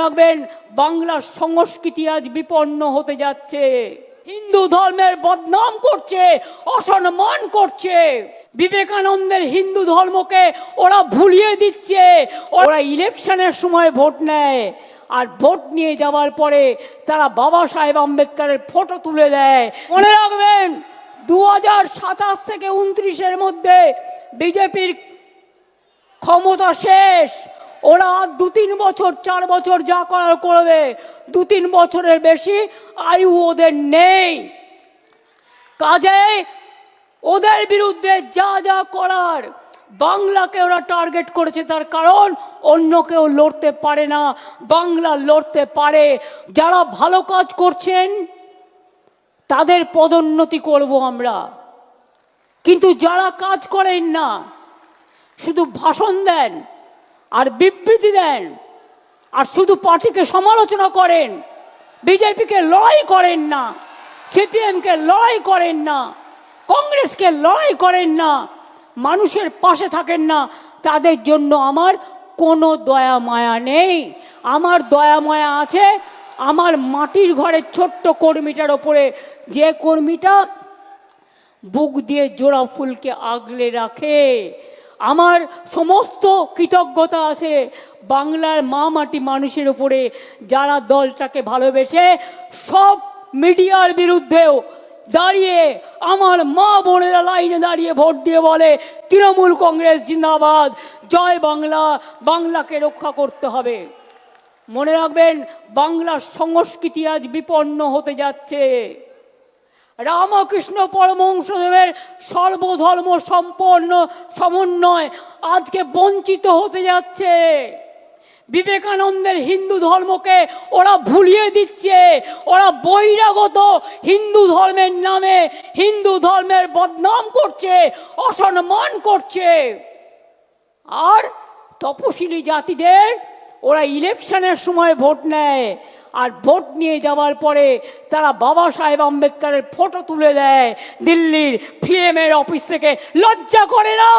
রাখবেন। বাংলার সংস্কৃতি আজ বিপন্ন হতে যাচ্ছে। হিন্দু ধর্মের বদনাম করছে, অসম্মান করছে। বিবেকানন্দের হিন্দু ধর্মকে ওরা ভুলিয়ে দিচ্ছে। ওরা ইলেকশনের সময় ভোট নেয়। আর ভোট নিয়ে যাওয়ার পরে তারা বাবা সাহেব আম্বেদকরের ফটো তুলে দেয়। মনে রাখবেন দু সাতাশ থেকে উনত্রিশের মধ্যে বিজেপির ক্ষমতা শেষ। ওরা দু তিন বছর, চার বছর যা করার করবে দু তিন বছরের বেশি আয়ু ওদের নেই। কাজে ওদের বিরুদ্ধে যা যা করার, বাংলাকে ওরা টার্গেট করেছে তার কারণ অন্য কেউ লড়তে পারে না, বাংলা লড়তে পারে। যারা ভালো কাজ করছেন, তাদের পদোন্নতি করব আমরা। কিন্তু যারা কাজ করেন না, শুধু ভাষণ দেন আর বিবৃতি দেন। আর শুধু পার্টিকে সমালোচনা করেন, বিজেপিকে লড়াই করেন না, সিপিএমকে লড়াই করেন না, কংগ্রেসকে লড়াই করেন না, মানুষের পাশে থাকেন না, তাদের জন্য আমার কোনো দয়া মায়া নেই। আমার দয়া মায়া আছে আমার মাটির ঘরের ছোট্ট কর্মীটার ওপরে। যে কর্মীটা বুক দিয়ে জোড়া ফুলকে আগলে রাখে আমার সমস্ত কৃতজ্ঞতা আছে বাংলার মা মাটি মানুষের উপরে যারা দলটাকে ভালোবেসে সব মিডিয়ার বিরুদ্ধেও দাঁড়িয়ে আমার মা বোনেরা লাইনে দাঁড়িয়ে ভোট দিয়ে বলে, তৃণমূল কংগ্রেস জিন্দাবাদ, জয় বাংলা, বাংলাকে রক্ষা করতে হবে। মনে রাখবেন, বাংলার সংস্কৃতি আজ বিপন্ন হতে যাচ্ছে। রামকৃষ্ণ পরমহংসদেবের সর্বধর্ম সম্পন্ন সমন্বয় আজকে বঞ্চিত হতে যাচ্ছে। বিবেকানন্দের হিন্দু ধর্মকে ওরা ভুলিয়ে দিচ্ছে। ওরা বহিরাগত হিন্দু ধর্মের নামে হিন্দু ধর্মের বদনাম করছে, অসম্মান করছে। আর তপশিলি জাতিদের ওরা ইলেকশনের সময় ভোট নেয়। আর ভোট নিয়ে যাওয়ার পরে তারা বাবা সাহেব আম্বেদকরের ফটো তুলে দেয় দিল্লির ফিএমের অফিস থেকে। লজ্জা করে না?